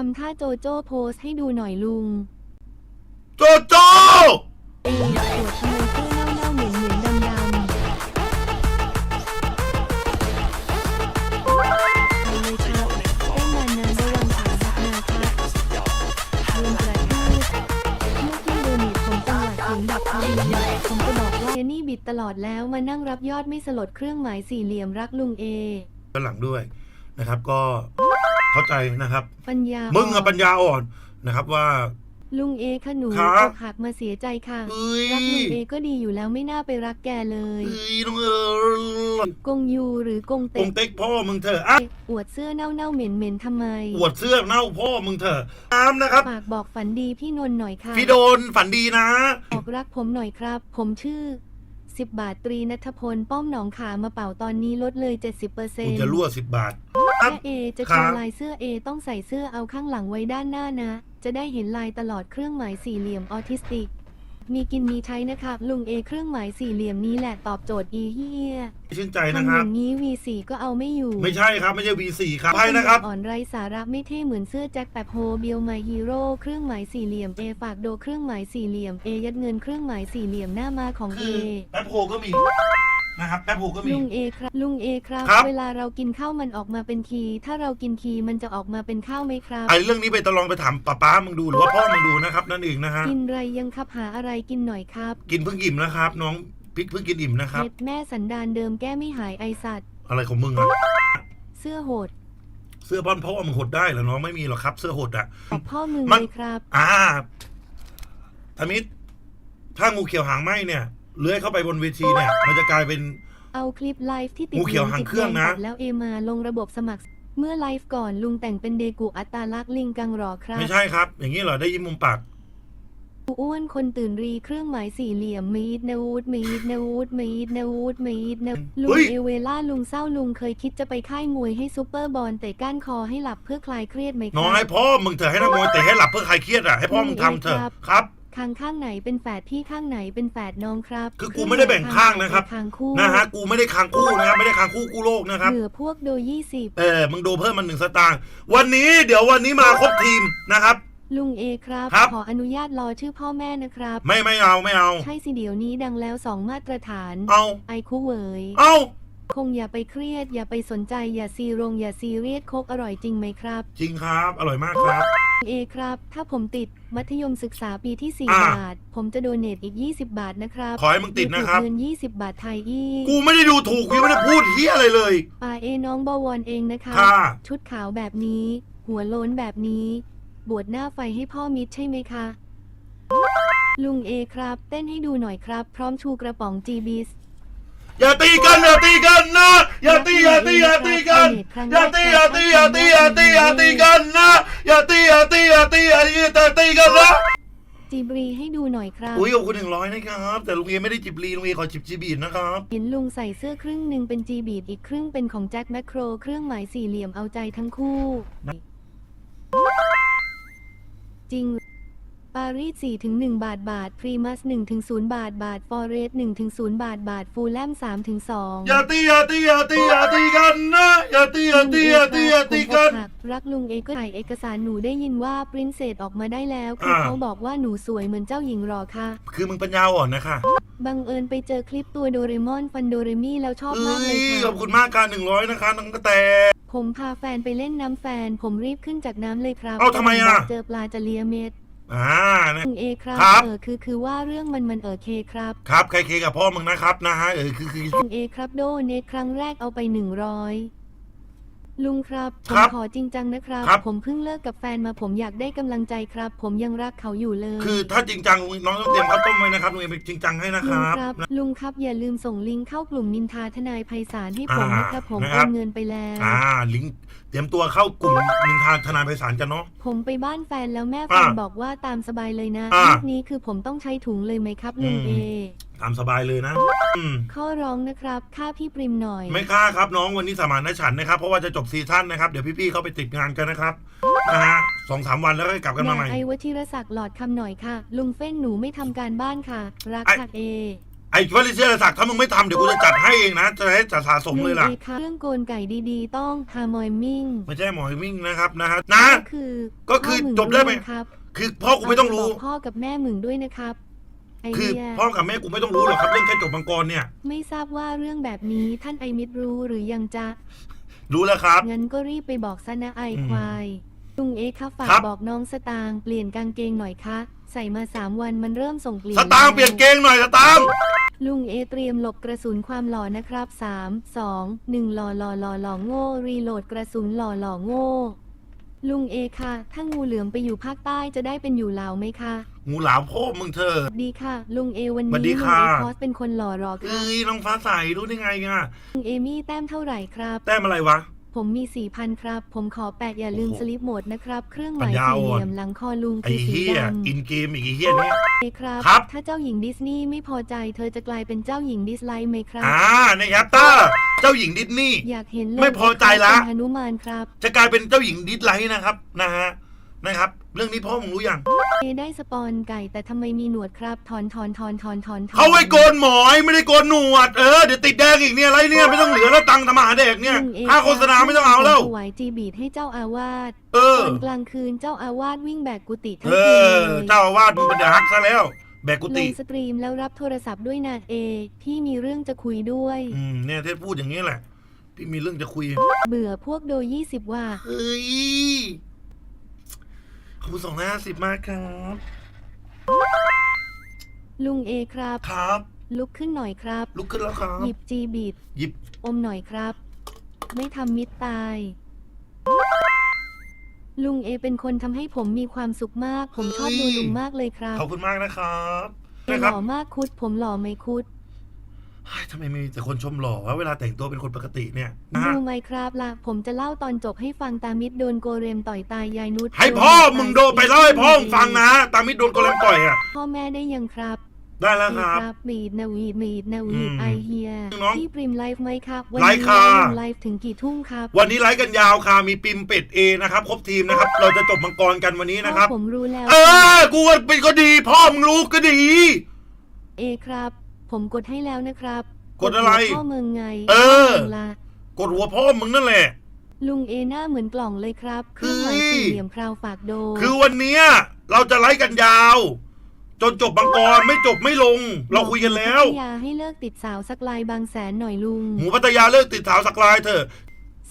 ทำท่าโจโจ้โพสให้ดูหน่อยลุงโจโจเอปวดขโมยเสื้อเน่าๆเหม็นเหม็นดำดำไปเลยครับเต้นนานๆระวังขาหักนะครับรวมกระทืบเมื่อกี้โดนิทผมจังหวะเสียงดับพอดีผมจะบอกว่าเจนี่บิดตลอดแล้วมานั่งรับยอดไม่สลดเครื่องหมายสี่เหลี่ยมรักลุงเอด้านหลังด้วยนะครับก็ เข้าใจนะครับ ปัญญามึมึงอะปัญญาอ่อนนะครับว่า ลุงเอค่ะหนูครับ อกหักมาเสียใจค่ะ เอ้ยรักลุงเอก็ดีอยู่แล้วไม่น่าไปรักแกเลย เอ้ยน้องเออกงยูหรือกงกเต็งกเต็กพ่อมึงเถอะอะอวดเสื้อเน่าเน่าๆเหม็นเหม็นๆทำไม อวดเสื้อเน่าพ่อมึงเถอะตามนะครับ ฝากบอกฝันดีพี่นนท์หน่อยค่ะ พี่โดนฝันดีนะ บอกรักผมหน่อยครับ ผมชื่อ 10 บาทตรีนัทพล ป้อมหนองขามาเป่าตอนนี้ลดเลย 70%เปอร์เซ็กูนต์จะรั่วสิบบาทครับ ถ้าเอจะครัโชบว์ลายเสื้อเอต้องใส่เสื้อเอาข้างหลังไว้ด้านหน้านะ จะได้เห็นลายตลอดเครื่องหมายสี่เหลี่ยมออทิสติก มีกินมีใช้นะครับลุงเอเครื่องหมายสี่เหลี่ยมนี้แหละตอบโจทย์อีเฮียชื่นใจทำนะอครับ ย่างนี้ V4 ก็เอาไม่อยู่ไม่ใช่ครับไม่ใช่ V4 ครับใช่นะครับ อ่อนไร้สาระไม่เท่เหมือนเสื้อแจ็คแปบโฮเบียวไมฮีโร่เครื่องหมายสี่เหลี่ยมเอฝากโดเครื่องหมายสี่เหลี่ยมเอยัดเงินเครื่องหมายสี่เหลี่ยมหน้ามาของเอ คือแป๊บโฮก็มี นะครับแป๊บโฮก็มี ลุงเอครับลุงเอครับ ครับ เวลาเรากินข้าวมันออกมาเป็นคีถ้าเรากินคีมันจะออกมาเป็นข้าวไหมครับ ไอ้เรื่องนี้ไปตะลองไปถามป้าป้ามึงดูหรือว่าพ่อมึงดูนะครับ นั่นเองนะฮะกินไรยังครับหาอะไรกินหน่อยครับกินเพิ่งอิ่มนะครับ น้องพริกเพิ่งกินอิ่มนะครับเม็ดแม่สันดานเดิมแก้ไม่หายไอสัตว์อะไรของมึงอะเสื้อโหดเสื้อบ้านพ่อมึงหดได้เหรอน้องไม่มีหรอกครับ เสื้อหดอะ บอกพ่อมึงมัน เลยครับ อ่าธมิตรถ้างูเขียวหางไหมเนี่ย เลื้อยเข้าไปบนเวทีเนี่ย มันจะกลายเป็น เอาคลิปไลฟ์ที่ติดงูเขียวหางเครื่องนะ ติดแดตัดแล้วเอมาลงระบบสมัคร เมื่อไลฟ์ก่อนลุงแต่งเป็นเดกูอัตตาลักษณ์ลิงกังหรอครับไม่ใช่ครับ อย่างนี้เหรอได้ยิ้มมุมปากอ้วนคนตื่นรีเครื่องหมายสี่เหลี่ยมมีดนาวูดมีดนาวูดมีดนาวูดมีดนาลุงเฮ้ยเอเวล่าลุงเศร้าลุงเคยคิดจะไปค่ายมวยให้ซูเปอร์บอลแต่ก้านคอให้หลับเพื่อคลายเครียดไหมคน้องรัให้บพ่อมึงเถอะให้นักมวยแต่ให้หลับเพื่อใครเครียดอะให้พ่อมึงทำเถอะครับ ครับคางข้างไหนเป็นแฝดพี่ข้างไหนเป็นแฝดน้องครับคือกูไม่ได้แบ่งข้างนะครับ คางคู่นะฮะกูไม่ได้คางคู่นะครับไม่ได้คางคู่กู้โลกนะครับ เหลือพวกโดยี่สิบเออมึงดูเพิ่มมันหนึ่งสตางค์วันนี้เดี๋ยววันนี้มาครบทีมนะครับ ลุงเอครับ ครับ ขออนุญาตรอชื่อพ่อแม่นะครับ ไม่ไม่เอาไม่เอา ใช่สิเดี๋ยวนี้ดังแล้วสองมาตรฐาน เอาไอคู่เหวยเอาคงอย่าไปเครียด อย่าไปสนใจอย่าซีรงอย่าซีเรียสโคกอร่อยจริงไหมครับ จริงครับ อร่อยมากครับ เอครับ ถ้าผมติด มัธยมศึกษาปีที่ อ่า4บาท ผมจะโดเนทอีก 20 บาทนะครับขอให้มึงติดนะครับ เงิน20 บาทไทยอีกกูไม่ได้ดูถูกกูไม่ได้พูดเฮียอะไรเลยปาเอน้องบวรเองนะคะ ค่ะ ชุดขาวแบบนี้ หัวโล้นแบบนี้ บวชหน้าไฟให้พ่อมิดใช่ไหมคะ ลุงเอครับ เต้นให้ดูหน่อยครับ พร้อมชูกระป๋องจีบิส อย่าตีกันอย่าตีกันนะอย่าตีอย่าตีอย่าตีกันอย่าตีอย่าตีอย่าตีอย่าตีอย่าตีกันนะอย่าตีอย่าตีอย่าตีอย่าตีอย่าตีกันนะจีบรีให้ดูหน่อยครับอุ้ยขอบคุณหนึ่งร้อยนะครับ แต่ลุงเอไม่ได้จิบลีลุงเอขอจิบจีบีดนะครับเห็นลุงใส่เสื้อครึ่งหนึ่งเป็นจีบีดอีกครึ่งเป็นของแจ็คแมคโคร เครื่องหมายสี่เหลี่ยมเอาใจทั้งคู่ จริง ปารีส4ถึง1บาทบาท พรีมัส1ถึง0บาทบาท ฟอเรส1ถึง0บาทบาท ฟูลแลม3ถึง2อย่าตีอย่าตีอย่าตีอย่าตีกันนะอย่าตีอย่าตีอย่าตีอย่าตีกันผมอกหัรักลุงเอก็ถ่ายเอกสารหนูได้ยินว่าปรินเซสออกมาได้แล้วคืออ่าเขาบอกว่าหนูสวยเหมือนเจ้าหญิงหรอคะคือมึงปัญญาอ่อนนะคะบังเอิญไปเจอคลิปตัวโดเรมอนฟันโดเรมี่แล้วชอบเอ้มากเลยยค่ะขอบคุณมากการหนึ่งร้อยนะคะน้องกระแตผมพาแฟนไปเล่นน้ำแฟน ผมรีบขึ้นจากน้ำเลยครับ เอ้าทำไมอะเจอปลาจะเลียเม็ด อ่านะลุงเอครับครับ เออคือคือว่าเรื่องมันมันเออเคครับครับใครเคกับพ่อมึงนะครับนะฮะเออคือคือลุงเอครับโดเนทครั้งแรกเอาไปหนึ่งร้อย ลุงครับผคมรับขอจริงจังนะครับ ครับ ผมเพิ่งเลิกกับแฟนมาผมอยากได้กำลังใจครับ ผมยังรักเขาอยู่เลยคือถ้าจริงจังน้องต้องเตรียมข้าวต้มไว้นะครับลุงเอเป็นจริงจังให้นะคลุงรับ ครับนะลุงครับอย่าลืมส่งลิงก์เข้ากลุ่มนินทาทนายไพศาลให้ผมอ่านะครับผมนะคโอรับนเงินไปแล้ว อ่า ลิงก์เตรียมตัวเข้ากลุ่มนินทานทนายไพศาลกันเนาะ ผมไปบ้านแฟนแล้วแม่แฟนอ่าบอกว่าตามสบายเลยนะอ่ารูปนี้คือผมต้องใช้ถุงเลยไหมครับลุงอืม เอ ตามสบายเลยนะอืมข้อร้องนะครับค่าพี่ปริมหน่อย ไม่ค่าครับน้องวันนี้สมานฉันท์นะครับเพราะว่าจะจบซีซั่นนะครับเดี๋ยวพี่ๆเขาไปติดงานกันนะครับนะฮะสองสามวันแล้วก็กลับกันมาใหม่แไอวชิรศักดิ์หลอดคำหน่อยค่ะ ลุงเฟ้นหนูไม่ทำการบ้านค่ะ รักไอ้ค่ะเออ้วลิเซียศักดิ์ถ้ามึงไม่ทำเดี๋ยวกูจะจัดให้เองนะจะให้จัดสะสมเลยล่ะเอค่ะเรื่องโกนไก่ดีๆ ต้องฮามอยมิ่งไม่ใช่หมอยมิ่งนะครับนะฮะนะ ก็คือก็คือพ่มึงจบได้ไหมวยนะครับ คือพ่อกูไม่ต้องรู้ บกพ่อกับแม่มึงด้วยนะครับ ไอคือเดีย พ่อกับแม่กูไม่ต้องรู้หรอกครับเรื่องแค่จบมังกรเนี่ย ไม่ทราบว่าเรื่องแบบนี้ท่านไอมิตรรู้หรือยังจ๊ะ รู้แล้วครับ งั้นก็รีบไปบอกซะนะไออืมควายลุงเอะคะฝากครับ บอกน้องสตางค์เปลี่ยนกางเกงหน่อยคะ ใส่มาสามวันมันเริ่มส่งกลิ่นสตางค์เปลี่ยนเกงหน่อยสตางค์ลุงเอเตรียมหลบกระสุนความหล่อนะครับสามสองหนึ่งหล่อหล่อหล่อหล่อโง่ รีโหลดกระสุนหล่อหล่อโง่ ลุงเอค่ะ ถ้างูเหลือมไปอยู่ภาคใต้จะได้เป็นอยู่ลาวไหมคะงูหลามพ่อมึงเธอะดีค่ะ ลุงเอวันสวันี้สดีลุงค่ะเอคอสเป็นคนหล่อหรอค่ะเอ้ยน้องฟ้าใสรู้ได้ไงอะลุงเอมี่แต้มเท่าไหร่ครับ แต้มอะไรวะ ผมมีสี่พันครับ ผมขอแปดอย่าลืมโอ้โหสลิปโหมดนะครับ เครื่องหปัมาญยญาสี่อ่เหอน ลี่ยมหลังคอลุงไอ้คือสีเฮียดำอินเกมอีกไอ้เฮียเนี่ยเอครับ ครับ ถ้าเจ้าหญิงดิสนีย์ไม่พอใจ เธอจะกลายเป็นเจ้าหญิงดิสไลค์ไหมครับ อ่านะครับถ้า เจ้าหญิงดิสนีย์ อยากเห็นเลยไม่พอใจละเป็นหนุมานครับ จะกลายเป็นเจ้าหญิงดิสไลท์นะครับนะฮะนะครับ เรื่องนี้พ่อมึงรู้ยังเอได้สปอนไก่แต่ทำไมมีหนวดครับ ถอนถอนถอนถอนถอนถอนเขาไว้โกนหมอยไม่ได้โกนหนวดเออเดี๋ยวติดแดงอีกเนี่ยอะไรเนี่ยไม่ต้องเหลือแล้วตังค์ทำอาหารเด็กเนี่ยลุงเอค่าโฆษณาไม่ต้องเอาแล้วถวายจีบีดให้เจ้าอาวาสเออตอนกลางคืนเจ้าอาวาสวิ่งแบกกุฏิทั้งเอคืนอ เลย เจ้าอาวาดมึงเป็นเดอะฮักซะแล้ว แบกกุลฏิงสตรีมแล้วรับโทรศัพท์ด้วยนะเอ พี่มีเรื่องจะคุยด้วย อืมเนี่ยเทพพูดอย่างนี้แหละพี่มีเรื่องจะคุย เบื่อพวกโดยยี่สิบว่า เฮ้ยขอบคุณสองร้อยห้าสิบมากครับ ลุงเอครับ ครับ ลุกขึ้นหน่อยครับ ลุกขึ้นแล้วครับ หยิบจีบีดหยิบ อมหน่อยครับ ไม่ทำมิตรตาย ลุงเอเป็นคนทำให้ผมมีความสุขมาก ผมชอบดูลุงมากเลยครับขอบคุณมากนะครับเอนะหครับล่อมากคุด ผมหล่อไหมคุด เฮ้ยทำไมมีแต่คนชมหล่อวะเวลาแต่งตัวเป็นคนปกติเนี่ยนะฮะดูไหมครับล่ะ ผมจะเล่าตอนจบให้ฟังตามิดโดนโกเรมต่อยตายยายนุชให้พ่อมึงโดนไปเล่าให้พ่อมึงฟังนะ ตามมิดโดนโกเลมต่อยอะ พ่อแม่ได้ยังครับ ได้แล้วครับบีดนาวีดบีดนาวีดอืมไอเฮียน้องพี่ปริมไลฟ์ไหมครับ วัไลฟ์ค่ะลงไลฟ์ถึงกี่ทุ่มครับวันนี้ไลฟ์กันยาวค่ะ มีปิมเป็ดเอนะครับ ครบทีมนะครับ เราจะจบมังกรกันวันนี้นะครับ พ่อผมรู้แล้ว เออ กูว่าเป็นก็ดีพ่อมึงรู้ก็ดี เอครับ ผมกดให้แล้วนะครับกดอะไรหัวพ่อเมืองไงเออาละกดหัวพ่อมึงนั่นแหละ ลุงเอหน้าเหมือนกล่องเลยครับเครื่องหมายเฮ้ยสี่เหลี่ยมคราวฝากโดคือวันเนี้ยเราจะไลฟ์กันยาว จนจบมังกรไม่จบไม่ลง เราคุยกันแล้วบอกหมูพัทยาให้เลิกติดสาวสักลายบางแสนหน่อยลุง หมูพัทยาเลิกติดสาวสักลายเถอะ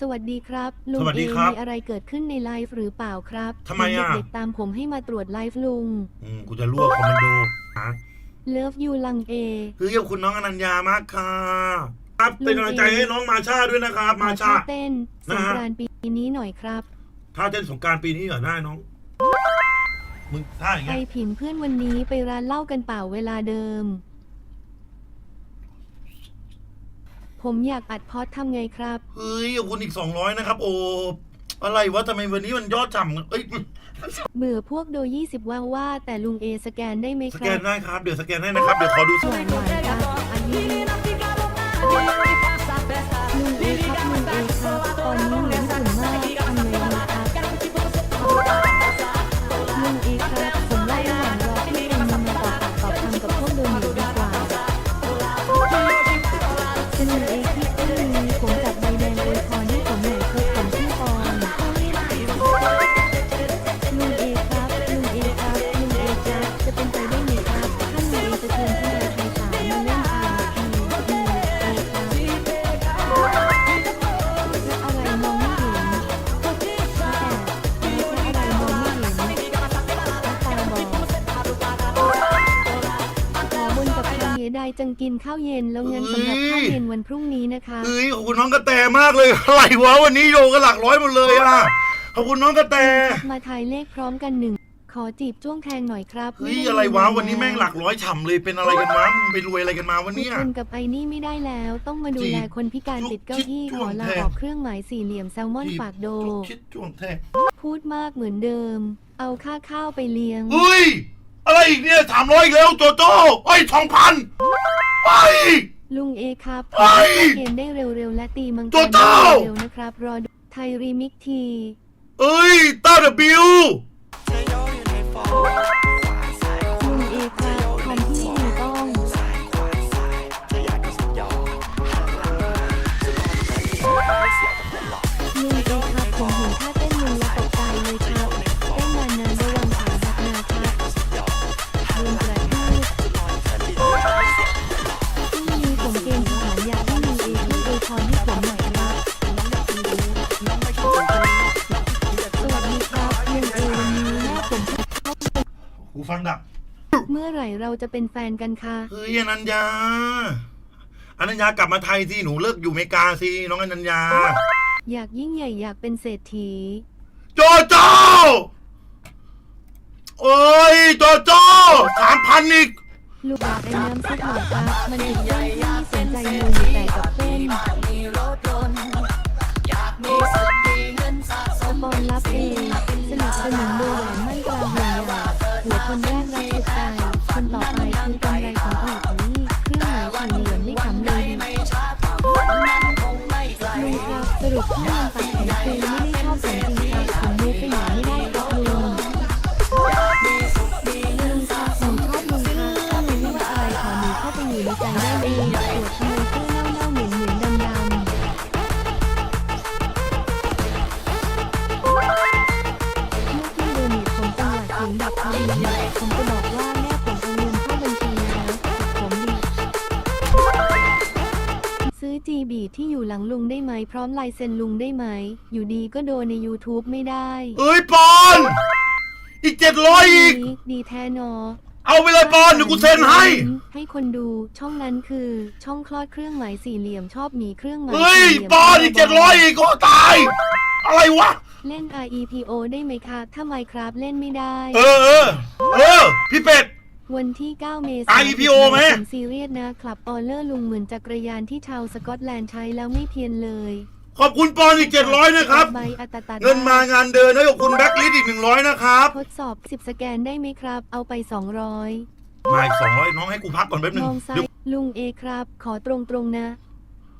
สวัสดีครับ ลุงสวัสเอดีครับมีอะไรเกิดขึ้นในไลฟ์หรือเปล่าครับทำไมอะเห็นเด็กๆตามผมให้มาตรวจไลฟ์ลุง อืมกูจะลวกคอมมานโดฮะ เลิฟยูลังเอ คือขอบคุณน้องอนัญญามากค่ะ ครับลุงเป็นกำลังใจเอให้น้องมาชาด้วยนะครับ มาขอชาท่เต้นสนะงฮะ กรานต์ปีนี้หน่อยครับ ถ้าเต้นสงกรารปีนี้เหรอได้น้อง มึงท่าอย่างไอเงี้ยผินเพื่อนวันนี้ไปร้านเหล้ากันเปล่าเวลาเดิม ผมอยากอัดพอดทำไงครับ เฮ้ยขอบคุณอีกสองร้อยนะครับ โอ้อะไรวะทำไมวันนี้มันยอดฉ่ำเอ้ยเบื่อพวกโดยยี่สิบว่าว่า แต่ลุงเอสแกนได้ไหมสคแกรันบได้ครับ เดี๋ยวสแกนให้นะครับ เดี๋ยวขอดูหวานหวานครับอันนี้ลุงเอครับลุงเอ จังกินข้าวเย็นแล้วเงินสำหรับข้าวเย็นวันพรุ่งนี้นะคะเฮ้ยขอบคุณน้องกระแตมากเลยอะไรวะวันนี้โยกันหลักร้อยหมดเลยอะขอบคุณน้องกระแตมาทายเลขพร้อมกันหนึ่งขอจีบจ้วงแทงหน่อยครับเฮ้ยม่ด้อะไรวะเงิวันนี้แม่งหลักร้อยฉ่ำเลยเป็นอะไรกันวะมึงไปรวยอะไรกันมาวันนี้คนกับไอ้นี่ไม่ได้แล้ว ต้องมาดูแลคนพิการติดเก้าอี้จ้ขวองลาแทงออกเครื่องหมายสี่เหลี่ยมแซลมอนฝากโดคิดจ้วงแท้พูดมากเหมือนเดิม เอาค่าข้าวไปเลี้ยงเฮ้ย อะไรอีกเนี่ยสามร้อยอีกแล้วโจโจ้เอ้ยสองพันไปลุงเอครับเฮ้ยเกมได้เร็วๆ และตีมังกตัวรเจ้าได้เร็วๆนะครับ รอดูไทยรีมิกที เอ้ยต้าเดบิว จะเป็นแฟนกันคะเฮ้ยอนัญญาอนัญญากลับมาไทยสิหนูเลิกอยู่อเมริกาสิน้องอนัญญา อยากยิ่งใหญ่อยากเป็นเศรษฐี โจโจโอ้ยโจโจสามพันอีกลูกบอกไอ้น้ำสักหน่อยครับมันเป็นเรื่องที่สนใจมูอยู่แต่กับเต้นสปอนรับเองสนับสนุนโดยแหวนมั่นกลางหัวใหญ่หัวคนแรกรักสุดใจ คนต่อไปคือกำไรของผลิตนี้เครื่องหมายสี่เหลี่ยมไม่ขำเลยดีลุงครับสรุปที่มันตัดแขนคือไม่ได้ชอบผมจริงครับผมมูฟไปไหนไม่ได้ครับลุงลุงครับผมชอบลุงครับถ้าลุงไม่ว่าอะไรขอหนูเข้าไปอยู่ในใจได้เลยปวดขโมยเสื้อเน่าๆเหม็นเหม็นดำดำเมื่อที่โดนิทผมจังหวัดเสียงดับพอดีผมจะบอกว่า จีบีที่อยู่หลังลุงได้ไหมพร้อมลายเซ็นลุงได้ไหม อยู่ดีก็โดนใน YouTube ไม่ได้เอ้ยปอน อีกเจ็ดร้อยอีก ดีแท้นอเอาไปเลยปอนเดี๋ยวกูเซ็นให้ ให้คนดูช่องนั้นคือ ช่องคลอดเครื่องหมายสี่เหลี่ยมชอบหมีเครื่องหมายเฮ้ย สี่เหลี่ยมปอนอีกเจ็ดร้อยอีกก็ตาย อะไรวะ เล่น REPO ได้ไหมคะถ้า Minecraft เล่นไม่ได้ เออเออเออพี่เป็ด วันที่ 9 เมษายน REPO ไหม ผมซีเรียสนะคลับออเลอร์ลุงเหมือนจักรยานที่ชาวสกอตแลนด์ใช้แล้วไม่เพียนเลยขอบคุณปอนอีกเจ็ดร้อยนะครับ ใบอัตตาเงินมางานเดินให้กับคุณแบ็คลิสอีกหนึ่งร้อยนะครับทดสอบ 10 สแกนได้ไหมครับ เอาไป 200 มาอีกสองร้อยน้องให้กูพักก่อนแป๊บหนึมงองซ้าเดี๋ยยวลุงเอครับ ขอตรงๆนะ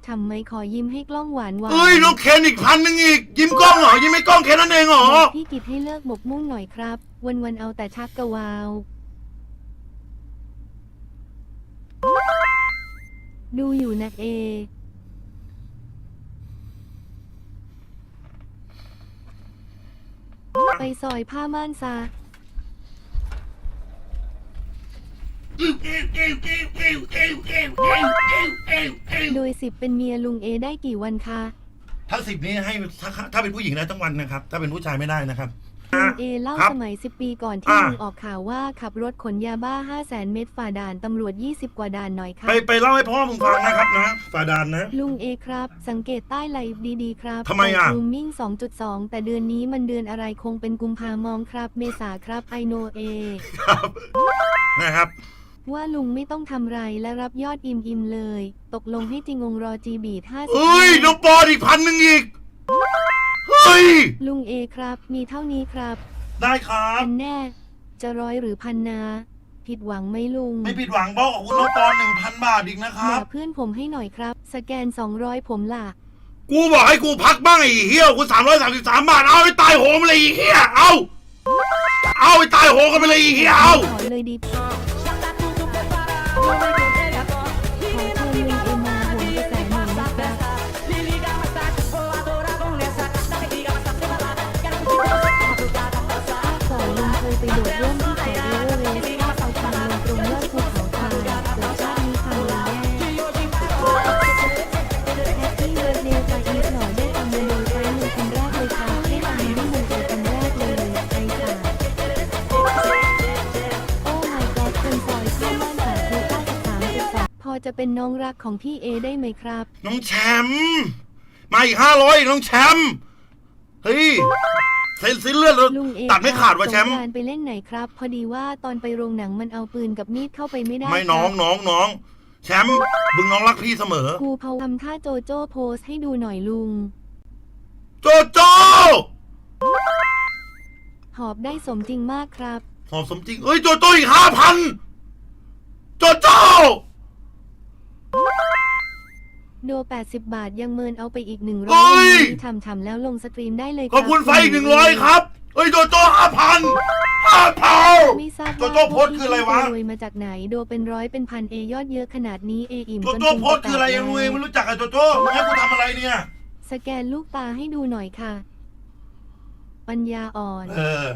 ทำไมขอยิ้มให้กล้องหวานหวานเอ้ยน้องเคนอีกพันหนึ่งอีก ยิ้มกล้องเหรอยิ้มไม่กล้องแค่นั้นเองเหรอ บอกพี่กิจให้เลิกหมกมุ่นหน่อยครับ วันวันๆเอาแต่ชักกะวาว ดูอยู่นะเอไปซอยผ้าม่านซาโดยสิบเป็นเมียลุงเอได้กี่วันคะ ถ้าสิบนี้ให้ถ้าถ้าเป็นผู้หญิงนะทั้งวันนะครับ ถ้าเป็นผู้ชายไม่ได้นะครับ ลุงเอเล่าครับสมัย 10 ปีก่อนที่อ่าลุงออกข่าวว่าขับรถขนยาบ้า 5 0 0แสนเม็ดฝ่าด่านตำรวจ 20 กว่าด่านหน่อยค่ะ ไปไปเล่าให้พ่อมึงฟังนะครับนะฝ่าดานนะ ลุงเอครับ สังเกตใต้ไหลดีๆครับทำไมอะ รูมมิ่ง 2.2 แต่เดือนนี้มันเดือนอะไรคงเป็นกุมภามองครับ เมษาครับไอโนเอ ครับนะครับ ว่าลุงไม่ต้องทำไรและรับยอดอิมอิมเลย ตกลงให้จริงงงรอจีบีห้าสิบเอ้ยน้องปอนอีกพันหนึ่งอีกเฮ้ย ลุงเอครับ มีเท่านี้ครับได้ครับพันแน่ จะร้อยหรือพันนา ผิดหวังไหมลุงไม่ผิดหวังบอกขอบคุณน้องปอนหนึ่งพันบาทอีกนะคหรับาเพื่อนผมให้หน่อยครับ สแกน 200 ผมล่ะ กูบอกให้กูพักบ้างไอ้เหี้ยกูสามร้อยสามสิบสามบาท เอาไปตายโหงไปเลยไอ้เหี้ย เอา เอาไปตายโหงกันไปเลยไอ้เหี้ย เอา ขอเลยดีขอเจะเป็นน้องรักของพี่เอได้ไหมครับ น้องแชมป์มาอีกห้าร้อยน้องแชมป์เฮ้ยเส้นสิ้นเลือดแล้วลุงเอตัดไม่ขาดว่ะแชมป์สงกรานต์ไปเล่นไหนครับ พอดีว่าตอนไปโรงหนังมันเอาปืนกับมีดเข้าไปไม่ได้ไม่น้องครับน้องน้อง แชมป์บึงน้องรักพี่เสมอ ครูเผาทำท่าโจโจ้โพสให้ดูหน่อยลุง โจโจหอบได้สมจริงมากครับ หอมสมจริงเอ้ยโจโจอีกห้าพันโจโจ โด 80 บาทยังเมินเอาไปอีกหนึ่งร้เฮ้อยยทำทำแล้วลงสตรีมได้เลยขอบคุณไฟอีกหนึ่งร้อยครับเอ้ยโจโจห้าพันห้าเท่าไม่ทราบโจว่าโจ้โพสต์คืออะไรวะพกพี่รวยมาจากไหนโดเป็นร้อยเป็นพันเอยอดเยอะขนาดนี้เออิ่มโจจนโจพุงโพสต์คืออะไรแตกยังแล้วเองไม่รู้จักอะโจโจมึงให้กูทำอะไรเนี่ย สแกนลูกตาให้ดูหน่อยค่ะ ปัญญาอ่อน เออ